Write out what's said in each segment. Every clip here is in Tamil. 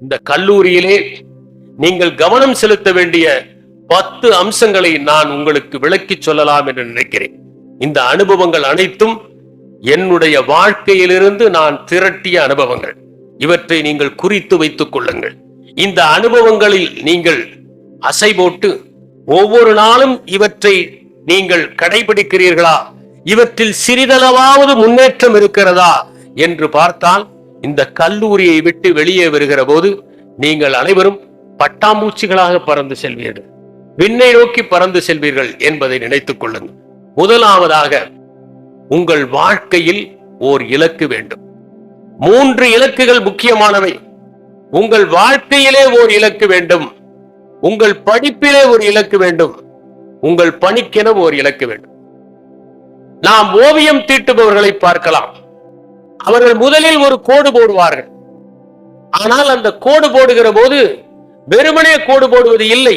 இந்த கல்லூரியிலே நீங்கள் கவனம் செலுத்த வேண்டிய பத்து அம்சங்களை நான் உங்களுக்கு விளக்கி சொல்லலாம் என்று நினைக்கிறேன். இந்த அனுபவங்கள் அனைத்தும் என்னுடைய வாழ்க்கையிலிருந்து நான் திரட்டிய அனுபவங்கள். இவற்றை நீங்கள் குறித்து வைத்துக் கொள்ளுங்கள். இந்த அனுபவங்களில் நீங்கள் அசை போட்டு ஒவ்வொரு நாளும் இவற்றை நீங்கள் கடைபிடிக்கிறீர்களா? இவற்றில் சிறிதளவாவது முன்னேற்றம் இருக்கிறதா? என்று பார்த்தால் இந்த கல்லூரியை விட்டு வெளியே வருகிற போது நீங்கள் அனைவரும் பட்டாம்பூச்சிகளாக பறந்து செல்வீர்கள். விண்ணை நோக்கி பறந்து செல்வீர்கள் என்பதை நினைத்துக் கொள்ளுங்கள். முதலாவதாக உங்கள் வாழ்க்கையில் ஓர் இலக்கு வேண்டும். மூன்று இலக்குகள் முக்கியமானவை. உங்கள் வாழ்க்கையிலே ஓர் இலக்கு வேண்டும். உங்கள் படிப்பிலே ஒரு இலக்கு வேண்டும். உங்கள் பணிக்கென ஓர் இலக்கு வேண்டும். நாம் ஓவியம் தீட்டுபவர்களை பார்க்கலாம். அவர்கள் முதலில் ஒரு கோடு போடுவார்கள். ஆனால் அந்த கோடு போடுகிற போது வெறுமனே கோடு போடுவது இல்லை.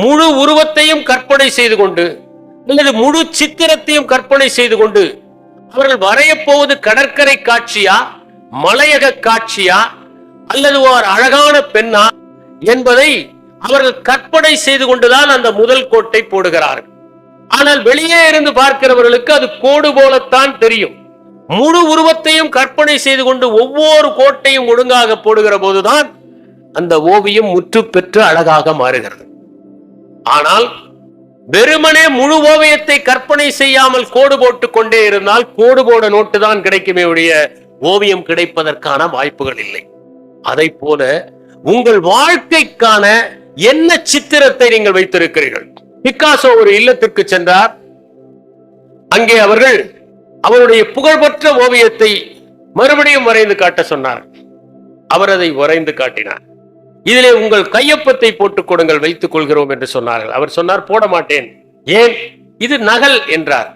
முழு உருவத்தையும் கற்பனை செய்து கொண்டு அல்லது முழு சித்திரத்தையும் கற்பனை செய்து கொண்டு அவர்கள் வரையப்போவது கடற்கரை காட்சியா மலையக காட்சியா அல்லது ஒரு அழகான பெண்ணா என்பதை அவர்கள் கற்பனை செய்து கொண்டுதான் அந்த முதல் கோட்டை போடுகிறார்கள். ஆனால் வெளியே இருந்து பார்க்கிறவர்களுக்கு அது கோடு போலத்தான் தெரியும். முழு உருவத்தையும் கற்பனை செய்து கொண்டு ஒவ்வொரு கோட்டையும் ஒழுங்காக போடுகிற போதுதான் அந்த ஓவியம் முற்று பெற்று அழகாக மாறுகிறது. ஆனால் வெறுமனே முழு ஓவியத்தை கற்பனை செய்யாமல் கோடு போட்டு கொண்டே இருந்தால் கோடு போட நோட்டு தான் கிடைக்குமே உடைய ஓவியம் கிடைப்பதற்கான வாய்ப்புகள் இல்லை. அதை போல உங்கள் வாழ்க்கைக்கான என்ன சித்திரத்தை நீங்கள் வைத்திருக்கிறீர்கள்? பிக்காசோ ஒரு இல்லத்திற்கு சென்றார். அங்கே அவர்கள் அவருடைய புகழ்பெற்ற ஓவியத்தை மறுபடியும் வரைந்து காட்ட சொன்னார். அவர் அதை வரைந்து காட்டினார். இதிலே உங்கள் கையொப்பத்தை போட்டுக் கொடுங்கள் வைத்துக் கொள்கிறோம் என்று சொன்னார்கள். அவர் சொன்னார் போட மாட்டேன். ஏன்? இது நகல் என்றார்.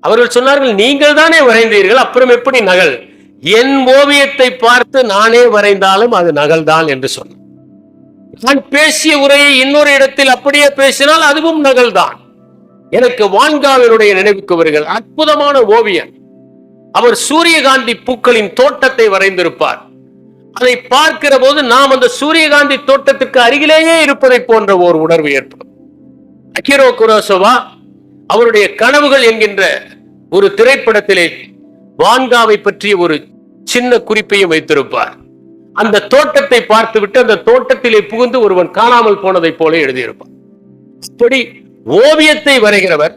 அவர்கள் சொன்னார்கள் நீங்கள் தானே வரைந்தீர்கள் அப்புறம் எப்படி நகல்? என் ஓவியத்தை பார்த்து நானே வரைந்தாலும் அது நகல்தான் என்று சொன்னார். நான் பேசிய உரையை இன்னொரு இடத்தில் அப்படியே பேசினால் அதுவும் நகல்தான். எனக்கு வான்காவினுடைய நினைவுக்கு வருகிறது அற்புதமான ஓவியன். அவர் சூரியகாந்தி பூக்களின் தோட்டத்தை வரைந்திருப்பார். அதை பார்க்கிற போது நாம் அந்த சூரியகாந்தி தோட்டத்துக்கு அருகிலேயே இருப்பதை போன்ற ஒரு உணர்வு ஏற்படும். அகிரோ குரோசோவா அவருடைய கனவுகள் என்கின்ற ஒரு திரைப்படத்திலே வான்காவை பற்றிய ஒரு சின்ன குறிப்பையும் வைத்திருப்பார். அந்த தோட்டத்தை பார்த்துவிட்டு அந்த தோட்டத்திலே புகுந்து ஒருவன் காணாமல் போனதை போல எழுதியிருப்பான் இப்படி ஓவியத்தை வரைகிறவர்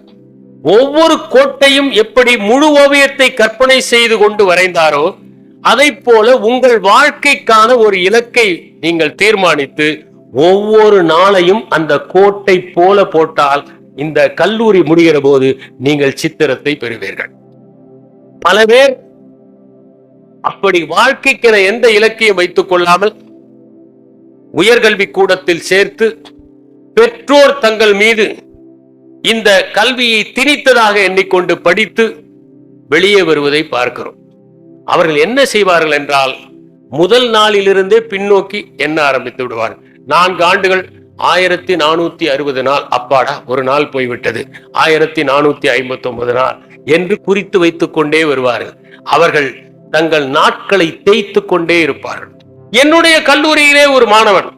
ஒவ்வொரு கோட்டையும் எப்படி முழு ஓவியத்தை கற்பனை செய்து கொண்டு வரைந்தாரோ அதை போல உங்கள் வாழ்க்கைக்கான ஒரு இலக்கை நீங்கள் தீர்மானித்து ஒவ்வொரு நாளையும் அந்த கோட்டை போல போட்டால் இந்த கல்லூரி முடிகிற போது நீங்கள் சித்திரத்தை பெறுவீர்கள். பல பேர் அப்படி வாழ்க்கைக்கென எந்த இலக்கியம் வைத்துக் கொள்ளாமல் உயர்கல்வி கூடத்தில் சேர்த்து பெற்றோர் தங்கள் மீது இந்த கல்வியை திணித்ததாக எண்ணிக்கொண்டு படித்து வெளியே வருவதை பார்க்கிறோம். அவர்கள் என்ன செய்வார்கள் என்றால் முதல் நாளிலிருந்தே பின்னோக்கி எண்ண ஆரம்பித்து விடுவார்கள். நான்கு ஆண்டுகள் ஆயிரத்தி நானூத்தி அறுபது நாள் அப்பாடா ஒரு நாள் போய்விட்டது. ஆயிரத்தி நானூத்தி ஐம்பத்தி ஒன்பது நாள் என்று குறித்து வைத்துக் கொண்டே வருவார்கள். அவர்கள் தங்கள் நாட்களை தேய்த்து கொண்டே இருப்பார்கள். என்னுடைய கல்லூரியிலே ஒரு மாணவன்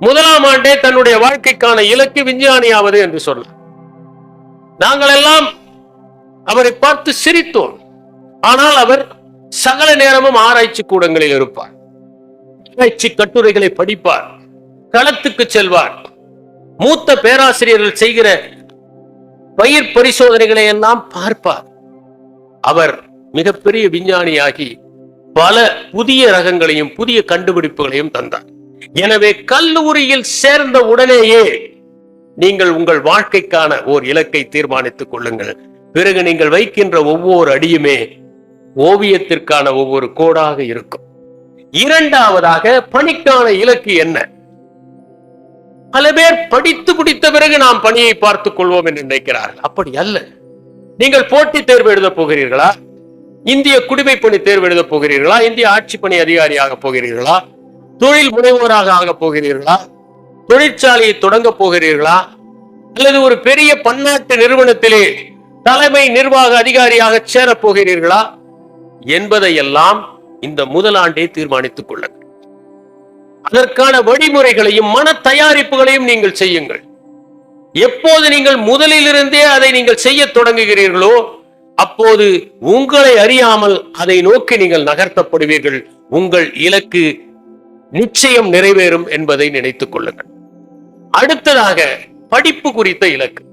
முதலாம் ஆண்டே தன்னுடைய வாழ்க்கைக்கான இலக்கு விஞ்ஞானியாவது என்று சொன்னார். நாங்கள் எல்லாம் அவரை பார்த்து சிரித்தோம். ஆனால் அவர் சகல நேரமும் ஆராய்ச்சி கூடங்களில் இருப்பார். ஆராய்ச்சி கட்டுரைகளை படிப்பார். களத்துக்கு செல்வார். மூத்த பேராசிரியர்கள் செய்கிற பயிர் பரிசோதனைகளை எல்லாம் பார்ப்பார். அவர் மிகப்பெரிய விஞ்ஞானியாகி பல புதிய ரகங்களையும் புதிய கண்டுபிடிப்புகளையும் தந்தார். எனவே கல்லூரியில் சேர்ந்த உடனேயே நீங்கள் உங்கள் வாழ்க்கைக்கான ஓர் இலக்கை தீர்மானித்துக் கொள்ளுங்கள். பிறகு நீங்கள் வைக்கின்ற ஒவ்வொரு அடியுமே ஓவியத்திற்கான ஒவ்வொரு கோடாக இருக்கும். இரண்டாவதாக பணிக்கான இலக்கு என்ன? பல பேர் படித்து முடித்த பிறகு நாம் பணியை பார்த்துக் கொள்வோம் என்று நினைக்கிறார்கள். அப்படி அல்ல. நீங்கள் போட்டித் தேர்வு எழுதப் போகிறீர்களா? இந்திய குடிமை பணி தேர்வு எழுதப் போகிறீர்களா? இந்திய ஆட்சி பணி அதிகாரியாக போகிறீர்களா? தொழில் முனைவோராக ஆகப் போகிறீர்களா? தொழிற்சாலையை தொடங்க போகிறீர்களா? அல்லது ஒரு பெரிய பன்னாட்டு நிறுவனத்திலே தலைமை நிர்வாக அதிகாரியாக சேரப் போகிறீர்களா? என்பதையெல்லாம் இந்த முதலாண்டே தீர்மானித்துக் கொள்ளுங்கள். அதற்கான வழிமுறைகளையும் மன தயாரிப்புகளையும் நீங்கள் செய்யுங்கள். எப்போது நீங்கள் முதலிலிருந்தே அதை நீங்கள் செய்ய தொடங்குகிறீர்களோ அப்போது உங்களை அறியாமல் அதை நோக்கி நீங்கள் நகர்த்தப்படுவீர்கள். உங்கள் இலக்கு நிச்சயம் நிறைவேறும் என்பதை நினைத்துக் கொள்ளுங்கள். அடுத்ததாக படிப்பு குறித்த இலக்கு.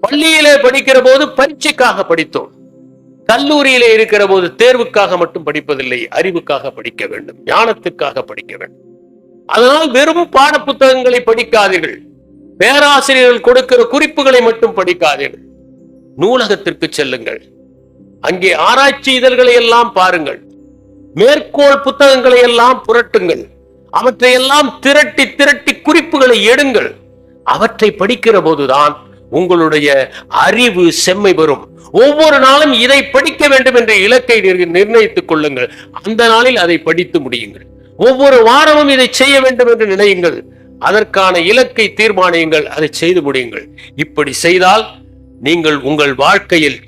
பள்ளியிலே படிக்கிற போது பரீட்சைக்காக படித்தோம். கல்லூரியிலே இருக்கிற போது தேர்வுக்காக மட்டும் படிப்பதில்லை அறிவுக்காக படிக்க வேண்டும் ஞானத்துக்காக படிக்க வேண்டும். அதனால் வெறும் பாட புத்தகங்களை படிக்காதீர்கள். பேராசிரியர்கள் கொடுக்கிற குறிப்புகளை மட்டும் படிக்காதீர்கள். நூலகத்திற்கு செல்லுங்கள். அங்கே ஆராய்ச்சி இதழ்களை எல்லாம் பாருங்கள். மேற்கோள் புத்தகங்களை எல்லாம் புரட்டுங்கள். அவற்றை எல்லாம் திரட்டி திரட்டி குறிப்புகளை எடுங்கள். அவற்றை படிக்கிற போதுதான் உங்களுடைய அறிவு செம்மை பெறும் ஒவ்வொரு நாளும் இதை படிக்க வேண்டும் என்ற இலக்கை நிர்ணயித்துக் கொள்ளுங்கள். அந்த நாளில் அதை படித்து முடியுங்கள். ஒவ்வொரு வாரமும் இதை செய்ய வேண்டும் என்று நினையுங்கள். அதற்கான இலக்கை தீர்மானியுங்கள். அதை செய்து முடியுங்கள். இப்படி செய்தால் நீங்கள் உங்கள் வாழ்க்கையில்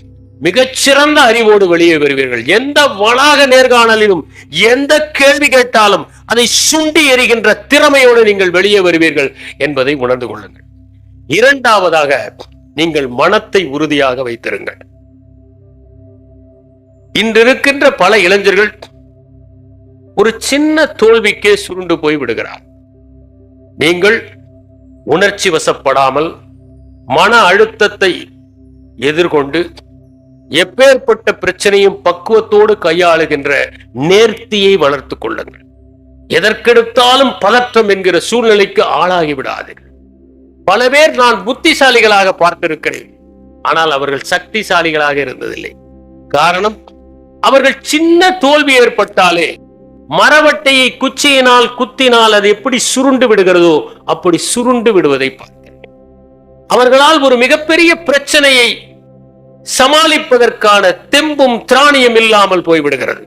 மிகச்சிறந்த அறிவோடு வெளியே வருவீர்கள். எந்த வளாக நேர்காணலிலும் எந்த கேள்வி கேட்டாலும் அதை சுண்டி எறிகின்ற திறமையோடு நீங்கள் வெளியே வருவீர்கள் என்பதை உணர்ந்து கொள்ளுங்கள். இரண்டாவதாக நீங்கள் மனத்தை உறுதியாக வைத்திருங்கள். இன்று இருக்கின்ற பல இளைஞர்கள் ஒரு சின்ன தோல்விக்கே சுருண்டு போய் விடுகிறார். நீங்கள் உணர்ச்சி வசப்படாமல் மன அழுத்தத்தை எதிர்கொண்டு எப்பேற்பட்ட பிரச்சனையும் பக்குவத்தோடு கையாளுகின்ற நேர்த்தியை வளர்த்துக் கொள்ளுங்கள். எதற்கெடுத்தாலும் பதற்றம் என்கிற சூழ்நிலைக்கு ஆளாகி விடாதீர்கள். பல பேர் நான் புத்திசாலிகளாக பார்த்திருக்கிறேன். ஆனால் அவர்கள் சக்திசாலிகளாக இருந்ததில்லை. காரணம் அவர்கள் சின்ன தோல்வி ஏற்பட்டாலே மரவட்டையை குச்சியினால் குத்தினால் அது எப்படி சுருண்டு விடுகிறதோ அப்படி சுருண்டு விடுவதை பார்த்தேன் அவர்களால் ஒரு மிகப்பெரிய பிரச்சனையை சமாளிப்பதற்கான தெம்பும் திராணியும் இல்லாமல் போய்விடுகிறது.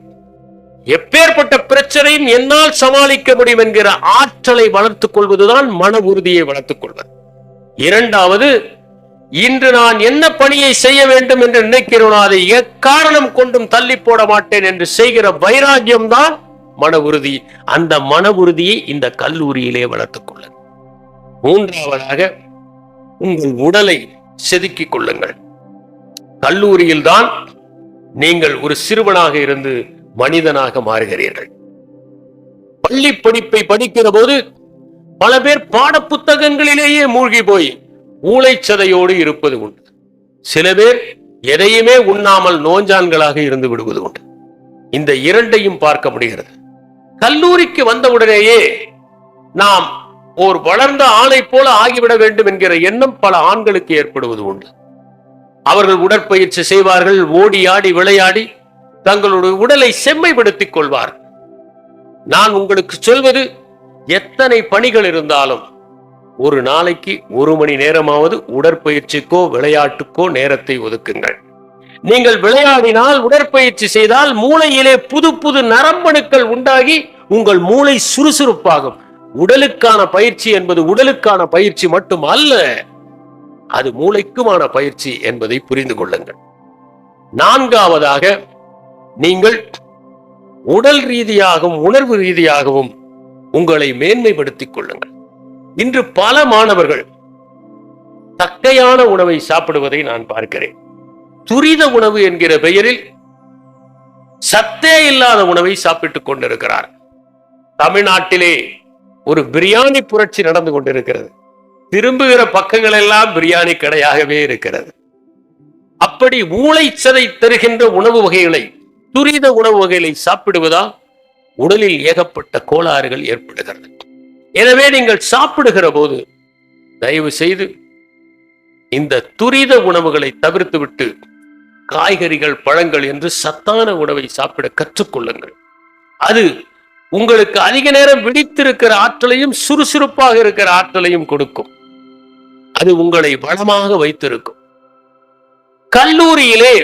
எப்பேற்பட்ட பிரச்சனையும் என்னால் சமாளிக்க முடியும் என்கிற ஆற்றலை வளர்த்துக் கொள்வதுதான் மன உறுதியை வளர்த்துக் கொள்வது. இரண்டாவது இன்று நான் என்ன பணியை செய்ய வேண்டும் என்று நினைக்கிறோனோ அதை எக்காரணம் கொண்டும் தள்ளி போட மாட்டேன் என்று செய்கிற வைராகியம்தான் மன உறுதி. அந்த மன உறுதியை இந்த கல்லூரியிலே வளர்த்துக் கொள்ளுங்கள். மூன்றாவதாக உங்கள் உடலை செதுக்கிக் கொள்ளுங்கள். கல்லூரியில் தான் நீங்கள் ஒரு சிறுவனாக இருந்து மனிதனாக மாறுகிறீர்கள். பள்ளி படிப்பை படிக்கிற போது பல பேர் பாட புத்தகங்களிலேயே மூழ்கி போய் ஊளைச்சதையோடு இருப்பது உண்டு. சில பேர் எதையுமே உண்ணாமல் நோஞ்சான்களாக இருந்து விடுவது உண்டு. இந்த இரண்டையும் பார்க்க முடிகிறது. கல்லூரிக்கு வந்தவுடனேயே நாம் ஓர் வளர்ந்த ஆளை போல ஆகிவிட வேண்டும் என்கிற எண்ணம் பல ஆண்களுக்கு ஏற்படுவது உண்டு. அவர்கள் உடற்பயிற்சி செய்வார்கள் ஓடி ஆடி விளையாடி தங்களுடைய உடலை செம்மைப்படுத்திக் கொள்வார். நான் உங்களுக்கு சொல்வது எத்தனை பணிகள் இருந்தாலும் ஒரு நாளைக்கு ஒரு மணி நேரமாவது உடற்பயிற்சிக்கோ விளையாட்டுக்கோ நேரத்தை ஒதுக்குங்கள். நீங்கள் விளையாடினால் உடற்பயிற்சி செய்தால் மூளையிலே புது புது நரம்பணுக்கள் உண்டாகி உங்கள் மூளை சுறுசுறுப்பாகும். உடலுக்கான பயிற்சி என்பது உடலுக்கான பயிற்சி மட்டும் அல்ல. அது மூளைக்குமான பயிற்சி என்பதை புரிந்து கொள்ளுங்கள். நான்காவதாக நீங்கள் உடல் ரீதியாகவும் உணர்வு ரீதியாகவும் உங்களை மேன்மைப்படுத்திக் கொள்ளுங்கள். இன்று பல மாணவர்கள் தக்கையான உணவை சாப்பிடுவதை நான் பார்க்கிறேன். துரித உணவு என்கிற பெயரில் சத்தே இல்லாத உணவை சாப்பிட்டுக் கொண்டிருக்கிறார். தமிழ்நாட்டிலே ஒரு பிரியாணி புரட்சி நடந்து கொண்டிருக்கிறது. திரும்புகிற பக்கங்கள் எல்லாம் பிரியாணி கடையாகவே இருக்கிறது. அப்படி ஊளைச்சதை தருகின்ற உணவு வகைகளை துரித உணவு வகைகளை சாப்பிடுவதால் உடலில் ஏகப்பட்ட கோளாறுகள் ஏற்படுகிறது. எனவே நீங்கள் சாப்பிடுகிற போது தயவு செய்து இந்த துரித உணவுகளை தவிர்த்துவிட்டு காய்கறிகள் பழங்கள் என்று சத்தான உணவை சாப்பிட கற்றுக்கொள்ளுங்கள். அது உங்களுக்கு அதிக நேரம் விழித்திருக்கிற ஆற்றலையும் சுறுசுறுப்பாக இருக்கிற ஆற்றலையும் கொடுக்கும். அது உங்களை வளமாக வைத்திருக்கும். கல்லூரியிலே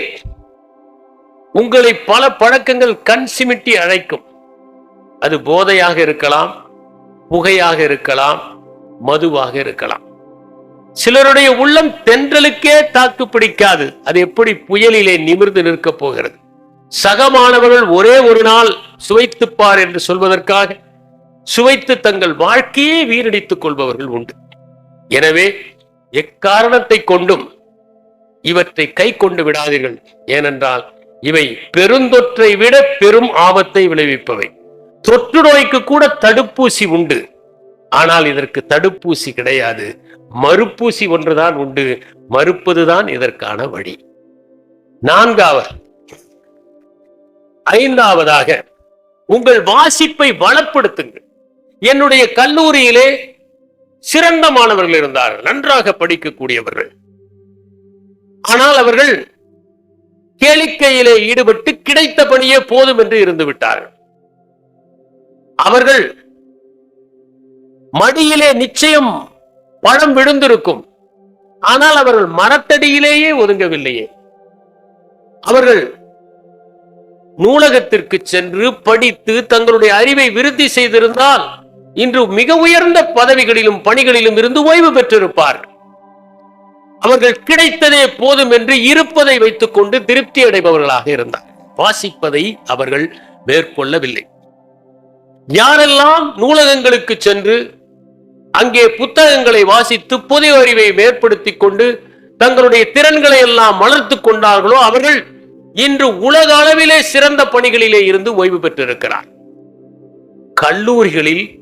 உங்களை பல பழக்கங்கள் கண் சிமிட்டி அழைக்கும். அது போதையாக இருக்கலாம் புகையாக இருக்கலாம் மதுவாக இருக்கலாம். சிலருடைய உள்ளம் தென்றலுக்கே தாக்கு பிடிக்காது. அது எப்படி புயலிலே நிமிர்ந்து நிற்கப் போகிறது? சக மாணவர்கள் ஒரே ஒரு நாள் சுவைத்துப்பார் என்று சொல்வதற்காக சுவைத்து தங்கள் வாழ்க்கையே வீரடித்துக் கொள்பவர்கள் உண்டு. எனவே எக்காரணத்தை கொண்டும் இவற்றை கை கொண்டு விடாதீர்கள். ஏனென்றால் இவை பெருந்தொற்றை விட பெரும் ஆபத்தை விளைவிப்பவை. தொற்று நோய்க்கு கூட தடுப்பூசி உண்டு. ஆனால் இதற்கு தடுப்பூசி கிடையாது. மறுப்பூசி ஒன்றுதான் உண்டு. மறுப்பதுதான் இதற்கான வழி. நான்காவது ஐந்தாவதாக உங்கள் வாசிப்பை வளப்படுத்துங்கள். என்னுடைய கல்லூரியிலே சிறந்த மாணவர்கள் இருந்தார்கள் நன்றாக படிக்கக்கூடியவர்கள். ஆனால் அவர்கள் கேளிக்கையிலே ஈடுபட்டு கிடைத்த பணியே போதும் என்று இருந்து விட்டார்கள். அவர்கள் மடியிலே நிச்சயம் பழம் விழுந்திருக்கும். ஆனால் அவர்கள் மரத்தடியிலேயே ஒதுங்கவில்லையே. அவர்கள் நூலகத்திற்கு சென்று படித்து தங்களுடைய அறிவை விருத்தி செய்திருந்தால் இன்று மிக உயர்ந்த பதவிகளிலும் பணிகளிலும் இருந்து ஓய்வு பெற்றிருப்பார். அவர்கள் கிடைத்ததே போதும் என்று இருப்பதை வைத்துக் கொண்டு திருப்தி அடைபவர்களாக இருந்தார். வாசிப்பதை அவர்கள் மேற்கொள்ளவில்லை. யாரெல்லாம் நூலகங்களுக்கு சென்று அங்கே புத்தகங்களை வாசித்து பொது அறிவை மேற்படுத்திக் கொண்டு தங்களுடைய திறன்களை எல்லாம் வளர்த்துக் கொண்டார்களோ அவர்கள் இன்று உலக அளவிலே சிறந்த பணிகளிலே இருந்து ஓய்வு பெற்றிருக்கிறார். கல்லூரிகளில்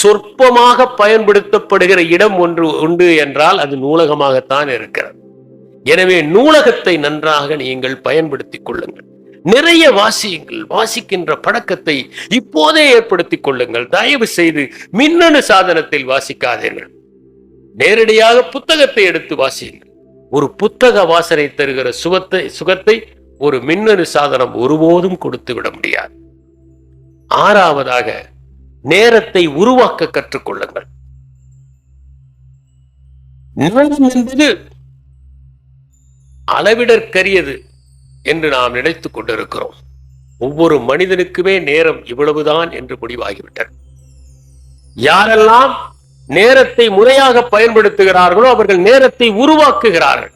சொற்பமாக பயன்படுத்தப்படுகிற இடம் ஒன்று உண்டு என்றால் அது நூலகமாகத்தான் இருக்கிறது. எனவே நூலகத்தை நன்றாக நீங்கள் பயன்படுத்திக் கொள்ளுங்கள். நிறைய வாசியுங்கள் வாசிக்கின்ற பழக்கத்தை இப்போதே ஏற்படுத்திக் கொள்ளுங்கள். தயவு செய்து மின்னணு சாதனத்தில் வாசிக்காதீர்கள். நேரடியாக புத்தகத்தை எடுத்து வாசியுங்கள். ஒரு புத்தக வாசனை தருகிற சுகத்தை சுகத்தை ஒரு மின்னணு சாதனம் ஒருபோதும் கொடுத்து விட முடியாது. ஆறாவதாக நேரத்தை உருவாக்க கற்றுக்கொள்ளுங்கள். நேரம் என்பது அளவிடற்கரியது என்று நாம் நினைத்துக் கொண்டிருக்கிறோம். ஒவ்வொரு மனிதனுக்குமே நேரம் இவ்வளவுதான் என்று முடிவாகிவிட்டது. யாரெல்லாம் நேரத்தை முறையாக பயன்படுத்துகிறார்களோ அவர்கள் நேரத்தை உருவாக்குகிறார்கள்.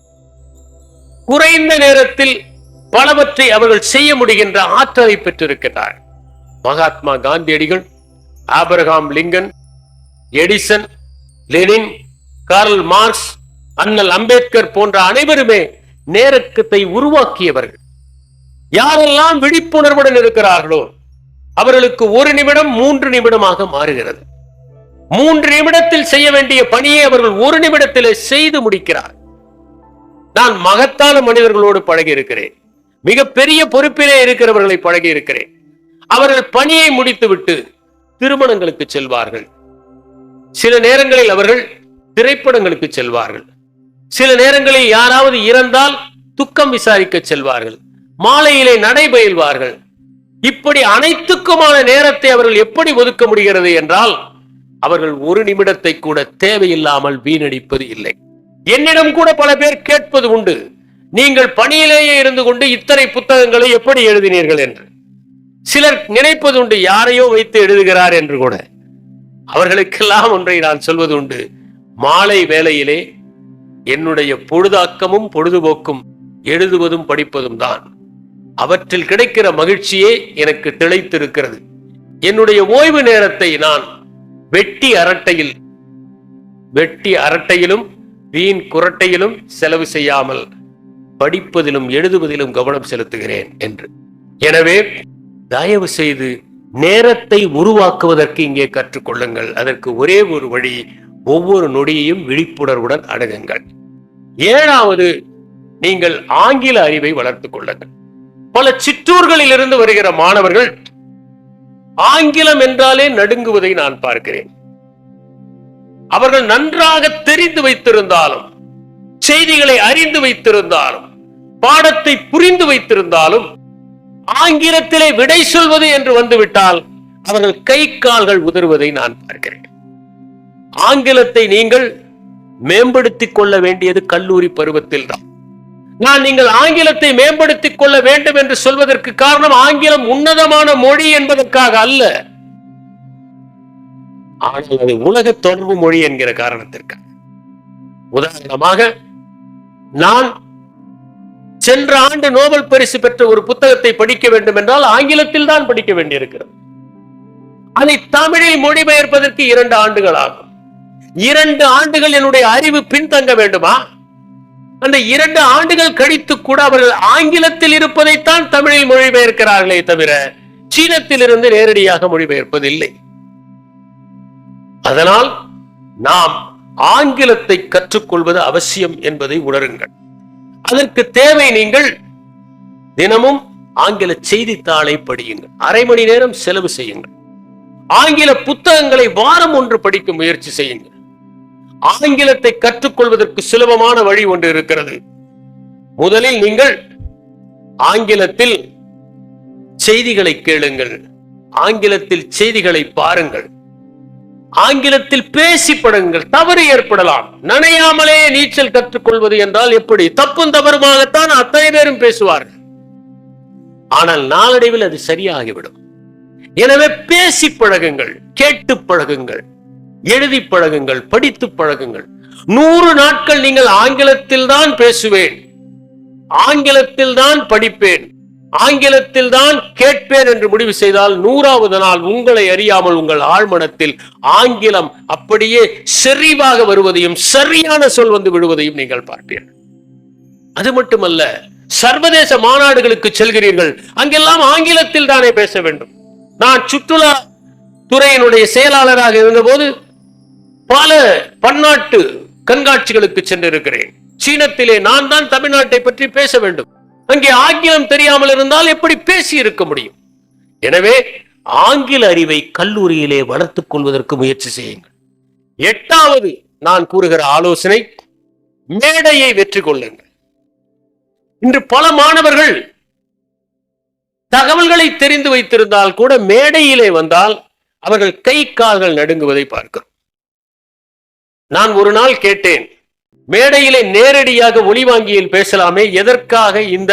குறைந்த நேரத்தில் பலவற்றை அவர்கள் செய்ய முடிகின்ற ஆற்றலை பெற்றிருக்கிறார்கள் மகாத்மா காந்தியடிகள் Abraham Lincoln Edison Lenin Karl Marx அண்ணல் அம்பேத்கர் போன்ற அனைவருமே நேரக்கத்தை உருவாக்கியவர்கள். யாரெல்லாம் விழிப்புணர்வுடன் இருக்கிறார்களோ அவர்களுக்கு ஒரு நிமிடம் மூன்று நிமிடமாக மாறுகிறது. மூன்று நிமிடத்தில் செய்ய வேண்டிய பணியை அவர்கள் ஒரு நிமிடத்தில் செய்து முடிக்கிறார். நான் மகத்தான மனிதர்களோடு பழகி இருக்கிறேன் மிக பெரிய பொறுப்பிலே இருக்கிறவர்களை பழகி இருக்கிறேன் அவர்கள் பணியை முடித்துவிட்டு திருமணங்களுக்கு செல்வார்கள். சில நேரங்களில் அவர்கள் திரைப்படங்களுக்கு செல்வார்கள். சில நேரங்களில் யாராவது இறந்தால் துக்கம் விசாரிக்க செல்வார்கள். மாலையிலே நடைபயில்வார்கள். இப்படி அனைத்துக்குமான நேரத்தை அவர்கள் எப்படி ஒதுக்க முடிகிறது என்றால் அவர்கள் ஒரு நிமிடத்தை கூட தேவையில்லாமல் வீணடிப்பது இல்லை. என்னிடம் கூட பல பேர் கேட்பது உண்டு. நீங்கள் பணியிலேயே இருந்து கொண்டு இத்தனை புத்தகங்களை எப்படி எழுதினீர்கள் என்று. சிலர் நினைப்பது உண்டு யாரையோ வைத்து எழுதுகிறார் என்று கூட. அவர்களுக்கெல்லாம் ஒன்றை நான் சொல்வது உண்டு மாலை வேளையிலே என்னுடைய பொழுதாக்கமும் பொழுதுபோக்கும் எழுதுவதும் படிப்பதும் தான். அவற்றில் கிடைக்கிற மகிழ்ச்சியே எனக்கு திளைத்திருக்கிறது. என்னுடைய ஓய்வு நேரத்தை நான் வெட்டி அரட்டையில் வெட்டி அரட்டையிலும் வீண் குரட்டையிலும் செலவு செய்யாமல் படிப்பதிலும் எழுதுவதிலும் கவனம் செலுத்துகிறேன் என்று. எனவே தயவு செய்து நேரத்தை உருவாக்குவதற்கு இங்கே கற்றுக்கொள்ளுங்கள். அதற்கு ஒரே ஒரு வழி ஒவ்வொரு நொடியையும் விழிப்புணர்வுடன் அணுகுங்கள். ஏழாவது நீங்கள் ஆங்கில அறிவை வளர்த்துக் கொள்ளுங்கள். பல சிற்றூர்களில் இருந்து வருகிற மாணவர்கள் ஆங்கிலம் என்றாலே நடுங்குவதை நான் பார்க்கிறேன். அவர்கள் நன்றாக தெரிந்து வைத்திருந்தாலும் செய்திகளை அறிந்து வைத்திருந்தாலும் பாடத்தை புரிந்து வைத்திருந்தாலும் ஆங்கிலத்திலே விடை சொல்வது என்று வந்துவிட்டால் அவர்கள் கை கால்கள் உதறுவதை நான் பார்க்கிறேன். ஆங்கிலத்தை நீங்கள் மேம்படுத்திக் கொள்ள வேண்டியது கல்லூரி பருவத்தில் தான். நான் நீங்கள் ஆங்கிலத்தை மேம்படுத்திக் கொள்ள வேண்டும் என்று சொல்வதற்கு காரணம் ஆங்கிலம் உன்னதமான மொழி என்பதற்காக அல்ல. ஆனால் அது உலக தொடர்பு மொழி என்கிற காரணத்திற்கு உதாரணமாக நான் சென்ற ஆண்டு நோபல் பரிசு பெற்ற ஒரு புத்தகத்தை படிக்க வேண்டும் என்றால் ஆங்கிலத்தில் தான் படிக்க வேண்டியிருக்கிறது. அதை தமிழில் மொழிபெயர்ப்பதற்கு இரண்டு ஆண்டுகள் ஆகும். இரண்டு ஆண்டுகள் என்னுடைய அறிவு பின்தங்க வேண்டுமா? அந்த இரண்டு ஆண்டுகள் கழித்து கூட அவர்கள் ஆங்கிலத்தில் இருப்பதைத்தான் தமிழில் மொழிபெயர்க்கிறார்களே தவிர சீனத்தில் இருந்து நேரடியாக மொழிபெயர்ப்பதில்லை. அதனால் நாம் ஆங்கிலத்தை கற்றுக்கொள்வது அவசியம் என்பதை உணருங்கள். அதற்கு தேவை நீங்கள் தினமும் ஆங்கில செய்தித்தாளை படியுங்கள். அரை மணி நேரம் செலவு செய்யுங்கள். ஆங்கில புத்தகங்களை வாரம் ஒன்று படிக்க முயற்சி செய்யுங்கள். ஆங்கிலத்தை கற்றுக்கொள்வதற்கு சுலபமான வழி ஒன்று இருக்கிறது. முதலில் நீங்கள் ஆங்கிலத்தில் செய்திகளை கேளுங்கள். ஆங்கிலத்தில் செய்திகளை பாருங்கள். ஆங்கிலத்தில் பேசி படுங்கள் தவறு ஏற்படலாம். நனையாமலே நீச்சல் கற்றுக்கொள்வது என்றால் எப்படி? தப்பும் தவறுமாகத்தான் அத்தனை பேரும் பேசுவார்கள். ஆனால் நாளடைவில் அது சரியாகிவிடும். எனவே பேசி பழகுங்கள் கேட்டு பழகுங்கள் எழுதி பழகுங்கள் படித்து பழகுங்கள். நூறு நாட்கள் நீங்கள் ஆங்கிலத்தில் தான் பேசுவேன். ஆங்கிலத்தில் தான் படிப்பேன். ஆங்கிலத்தில் தான் கேட்பேன் என்று முடிவு செய்தால் நூறாவது நாள் உங்களை அறியாமல் உங்கள் ஆழ்மனத்தில் ஆங்கிலம் அப்படியே செறிவாக வருவதையும் சரியான சொல் வந்து விடுவதையும் நீங்கள் பார்ப்பீர்கள். அது மட்டுமல்ல சர்வதேச மாநாடுகளுக்கு செல்கிறீர்கள் அங்கெல்லாம் ஆங்கிலத்தில் தானே பேச வேண்டும். நான் சுற்றுலா துறையினுடைய செயலாளராக இருந்தபோது பல பன்னாட்டு கண்காட்சிகளுக்கு சென்றிருக்கிறேன். சீனத்திலே நான் தான் தமிழ்நாட்டை பற்றி பேச வேண்டும். அங்கே ஆங்கிலம் தெரியாமல் இருந்தால் எப்படி பேசி இருக்க முடியும்? எனவே ஆங்கில அறிவை கல்லூரியிலே வளர்த்துக் கொள்வதற்கு முயற்சி செய்யுங்கள். எட்டாவது நான் கூறுகிற ஆலோசனை மேடையை வெற்றி கொள்ளுங்கள். இன்று பல மாணவர்கள் தகவல்களை தெரிந்து வைத்திருந்தால் கூட மேடையிலே வந்தால் அவர்கள் கை கால்கள் நடுங்குவதை பார்க்கிறோம். நான் ஒரு நாள் கேட்டேன் மேடையிலே நேரடியாக ஒளிவாங்கியில் பேசலாமே எதற்காக இந்த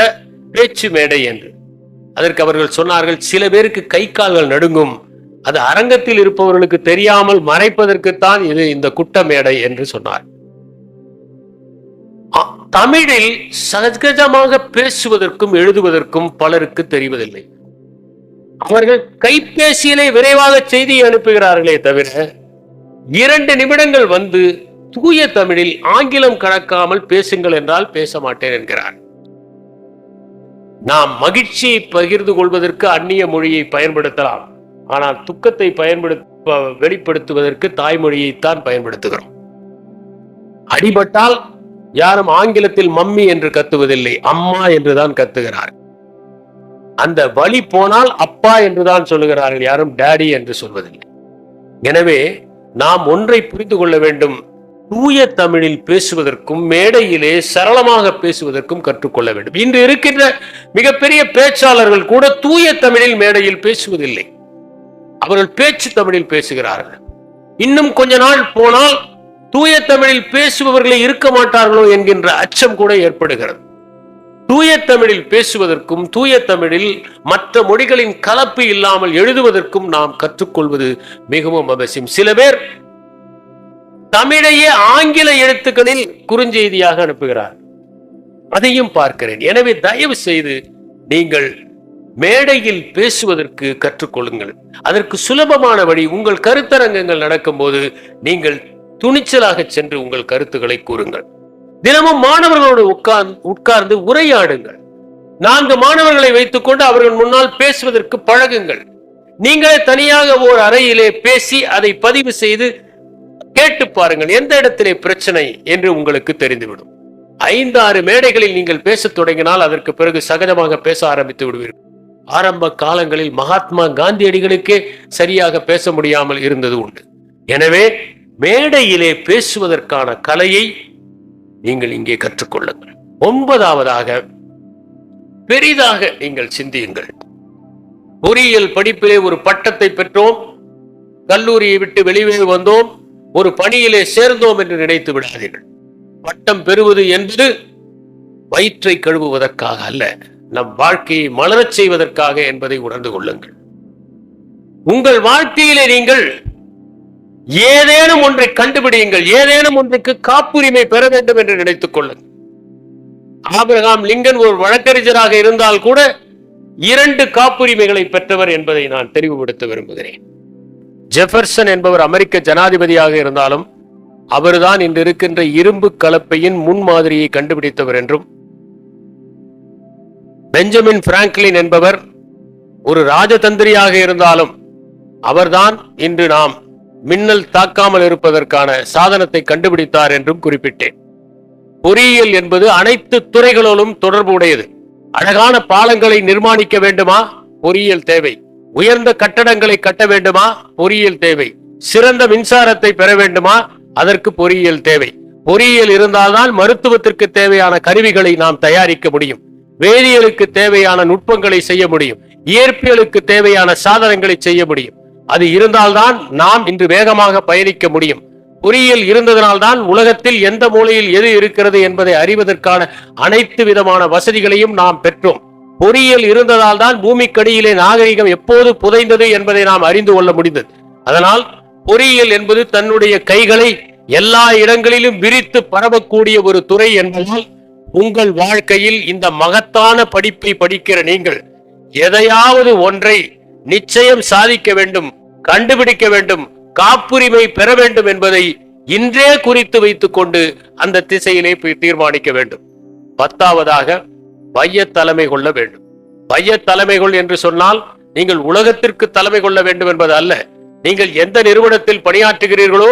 பேச்சு மேடை என்று. அதற்கு அவர்கள் சொன்னார்கள் சில பேருக்கு கை கால்கள் நடுங்கும். அது அரங்கத்தில் இருப்பவர்களுக்கு தெரியாமல் மறைப்பதற்குத்தான் இது இந்த குட்ட மேடை என்று சொன்னார். தமிழில் சகஜமாக பேசுவதற்கும் எழுதுவதற்கும் பலருக்கு தெரிவதில்லை. அவர்கள் கைபேசியிலே விரைவாக செய்தி அனுப்புகிறார்களே தவிர இரண்டு நிமிடங்கள் வந்து தூய தமிழில் ஆங்கிலம் கலக்காமல் பேசுங்கள் என்றால் பேச மாட்டேன் என்கிறார். நாம் மகிழ்ச்சியை பகிர்ந்து கொள்வதற்கு அந்நிய மொழியை பயன்படுத்தலாம். ஆனால் துக்கத்தை பயன்படுத்த வெளிப்படுத்துவதற்கு தாய்மொழியைத்தான் பயன்படுத்துகிறோம். அடிபட்டால் யாரும் ஆங்கிலத்தில் மம்மி என்று கத்துவதில்லை அம்மா என்றுதான் கத்துகிறார். அந்த வழி போனால் அப்பா என்றுதான் சொல்லுகிறார்கள் யாரும் டேடி என்று சொல்வதில்லை. எனவே நாம் ஒன்றை புரிந்து கொள்ள வேண்டும். தூய தமிழில் பேசுவதற்கும் மேடையிலே சரளமாக பேசுவதற்கும் கற்றுக்கொள்ள வேண்டும். இன்று இருக்கின்ற மிகப்பெரிய பேச்சாளர்கள் கூட தூய தமிழில் மேடையில் பேசுவதில்லை. அவர்கள் பேச்சு தமிழில் பேசுகிறார்கள். இன்னும் கொஞ்ச நாள் போனால் தூய தமிழில் பேசுபவர்களே இருக்க மாட்டார்களோ என்கின்ற அச்சம் கூட ஏற்படுகிறது. தூய தமிழில் பேசுவதற்கும் தூய தமிழில் மற்ற மொழிகளின் கலப்பு இல்லாமல் எழுதுவதற்கும் நாம் கற்றுக்கொள்வது மிகவும் அவசியம். சில பேர் தமிழையே ஆங்கில எழுத்துக்களில் குறுஞ்செய்தியாக அனுப்புகிறார். அதையும் பார்க்கிறேன். எனவே தயவு செய்து நீங்கள் மேடையில் பேசுவதற்கு கற்றுக்கொள்ளுங்கள். அதற்கு சுலபமான வழி உங்கள் கருத்தரங்கங்கள் நடக்கும்போது நீங்கள் துணிச்சலாக சென்று உங்கள் கருத்துக்களை கூறுங்கள். தினமும் மாணவர்களோடு உட்கார்ந்து உட்கார்ந்து உரையாடுங்கள். நான்கு மாணவர்களை வைத்துக்கொண்டு அவர்கள் முன்னால் பேசுவதற்கு பழகுங்கள். நீங்களே தனியாக ஓர் அறையிலே பேசி அதை பதிவு செய்து கேட்டு பாருங்கள் எந்த இடத்திலே பிரச்சனை என்று உங்களுக்கு தெரிந்துவிடும். ஐந்து ஆறு மேடைகளில் நீங்கள் பேசத் தொடங்கினால் அதற்கு பிறகு சகஜமாக பேச ஆரம்பித்து விடுவீர்கள். ஆரம்ப காலங்களில் மகாத்மா காந்தியடிகளுக்கே சரியாக பேச முடியாமல் இருந்தது உண்டு. எனவே மேடையிலே பேசுவதற்கான கலையை நீங்கள் இங்கே கற்றுக்கொள்ளுங்கள். ஒன்பதாவதாக பெரிதாக நீங்கள் சிந்தியுங்கள். பொறியியல் படிப்பிலே ஒரு பட்டத்தை பெற்றோம். கல்லூரியை விட்டு வெளியே வந்தோம் ஒரு பணியிலே சேர்ந்தோம் என்று நினைத்து விடாதீர்கள். பட்டம் பெறுவது என்பது வயிற்றை கழுவுவதற்காக அல்ல நம் வாழ்க்கையை மலரச் செய்வதற்காக என்பதை உணர்ந்து கொள்ளுங்கள். உங்கள் வாழ்க்கையிலே நீங்கள் ஏதேனும் ஒன்றை கண்டுபிடியுங்கள் ஏதேனும் ஒன்றுக்கு காப்புரிமை பெற வேண்டும் என்று நினைத்துக் கொள்ளுங்கள். ஆபிரகாம் லிங்கன் ஒரு வழக்கறிஞராக இருந்தால் கூட இரண்டு காப்புரிமைகளை பெற்றவர் என்பதை நான் தெரிவுபடுத்த விரும்புகிறேன். ஜெஃபர்சன் என்பவர் அமெரிக்க ஜனாதிபதியாக இருந்தாலும் அவர்தான் இன்று இருக்கின்ற இரும்பு கலப்பையின் முன்மாதிரியை கண்டுபிடித்தவர் என்றும் பெஞ்சமின் பிராங்க்லின் என்பவர் ஒரு ராஜதந்திரியாக இருந்தாலும் அவர்தான் இன்று நாம் மின்னல் தாக்காமல் இருப்பதற்கான சாதனத்தை கண்டுபிடித்தார் என்றும் குறிப்பிட்டேன். பொறியியல் என்பது அனைத்து துறைகளோடும் தொடர்பு உடையது அழகான பாலங்களை நிர்மாணிக்க வேண்டுமா? பொறியியல் தேவை. உயர்ந்த கட்டடங்களை கட்ட வேண்டுமா? பொறியியல் தேவை. சிறந்த மின்சாரத்தை பெற வேண்டுமா? அதற்கு பொறியியல் தேவை. பொறியியல் இருந்தால்தான் மருத்துவத்திற்கு தேவையான கருவிகளை நாம் தயாரிக்க முடியும். வேதியியலுக்கு தேவையான நுட்பங்களை செய்ய முடியும். இயற்பியலுக்கு தேவையான சாதனங்களை செய்ய முடியும். அது இருந்தால்தான் நாம் இன்று வேகமாக பயணிக்க முடியும். பொறியியல் இருந்ததனால்தான் உலகத்தில் எந்த மூலையில் எது இருக்கிறது என்பதை அறிவதற்கான அனைத்து விதமான வசதிகளையும் நாம் பெற்றோம். பொறியியல் இருந்ததால் தான் பூமிக்கடியிலே நாகரிகம் எப்போது புதைந்தது என்பதை நாம் அறிந்து கொள்ள முடிந்தது. அதனால் பொறியியல் என்பது தன்னுடைய கைகளை எல்லா இடங்களிலும் விரித்து பரவக்கூடிய ஒரு துறை என்பதால் உங்கள் வாழ்க்கையில் இந்த மகத்தான படிப்பை படிக்கிற நீங்கள் எதையாவது ஒன்றை நிச்சயம் சாதிக்க வேண்டும் கண்டுபிடிக்க வேண்டும் காப்புரிமை பெற வேண்டும் என்பதை இன்றே குறித்து வைத்துக்கொண்டு அந்த திசையிலே போய் தீர்மானிக்க வேண்டும். பத்தாவதாக பைய தலைமை கொள்ள வேண்டும். பைய தலைமை கொள் என்று சொன்னால் நீங்கள் உலகத்திற்கு தலைமை கொள்ள வேண்டும் என்பது அல்ல. நீங்கள் எந்த நிறுவனத்தில் பணியாற்றுகிறீர்களோ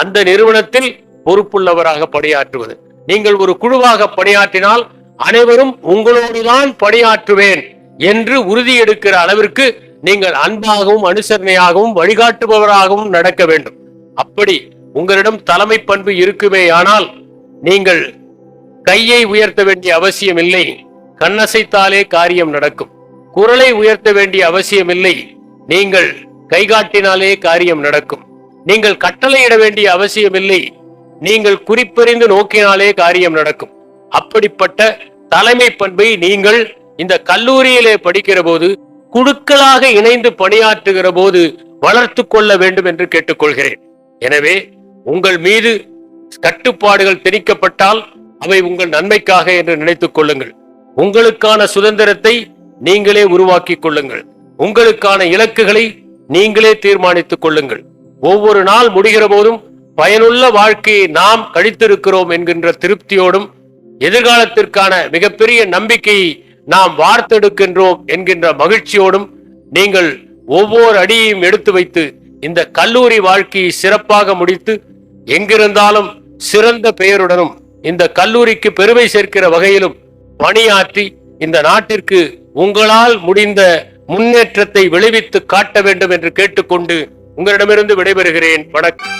அந்த நிறுவனத்தில் பொறுப்புள்ளவராக பணியாற்றுவது. நீங்கள் ஒரு குழுவாக பணியாற்றினால் அனைவரும் உங்களோடுதான் பணியாற்றுவேன் என்று உறுதி எடுக்கிற அளவிற்கு நீங்கள் அன்பாகவும் அனுசரணையாகவும் வழிகாட்டுபவராகவும் நடக்க வேண்டும். அப்படி உங்களிடம் தலைமை பண்பு இருக்குமேயானால் நீங்கள் கையை உயர்த்த வேண்டிய அவசியம் இல்லை கண்ணசைத்தாலே காரியம் நடக்கும். குரலை உயர்த்த வேண்டிய அவசியமில்லை. நீங்கள் கைகாட்டினாலே காரியம் நடக்கும். நீங்கள் கட்டளையிட வேண்டிய அவசியமில்லை. நீங்கள் குறிப்பறிந்து நோக்கினாலே காரியம் நடக்கும். அப்படிப்பட்ட தலைமை பண்பை நீங்கள் இந்த கல்லூரியிலே படிக்கிற போது குழுக்களாக இணைந்து பணியாற்றுகிற போது வளர்த்து கொள்ள வேண்டும் என்று கேட்டுக்கொள்கிறேன். எனவே உங்கள் மீது கட்டுப்பாடுகள் திணிக்கப்பட்டால் அவை உங்கள் நன்மைக்காக என்று நினைத்துக் கொள்ளுங்கள். உங்களுக்கான சுதந்திரத்தை நீங்களே உருவாக்கிக் கொள்ளுங்கள். உங்களுக்கான இலக்குகளை நீங்களே தீர்மானித்துக் கொள்ளுங்கள். ஒவ்வொரு நாள் முடிகிற போதும் பயனுள்ள வாழ்க்கையை நாம் கழித்திருக்கிறோம் என்கின்ற திருப்தியோடும் எதிர்காலத்திற்கான மிகப்பெரிய நம்பிக்கையை நாம் வார்த்தெடுக்கின்றோம் என்கின்ற மகிழ்ச்சியோடும் நீங்கள் ஒவ்வொரு அடியையும் எடுத்து வைத்து இந்த கல்லூரி வாழ்க்கையை சிறப்பாக முடித்து எங்கிருந்தாலும் சிறந்த பெயருடனும் இந்த கல்லூரிக்கு பெருமை சேர்க்கிற வகையிலும் பணியாற்றி இந்த நாட்டிற்கு உங்களால் முடிந்த முன்னேற்றத்தை விளைவித்து காட்ட வேண்டும் என்று கேட்டுக்கொண்டு உங்களிடமிருந்து விடைபெறுகிறேன். வணக்கம்.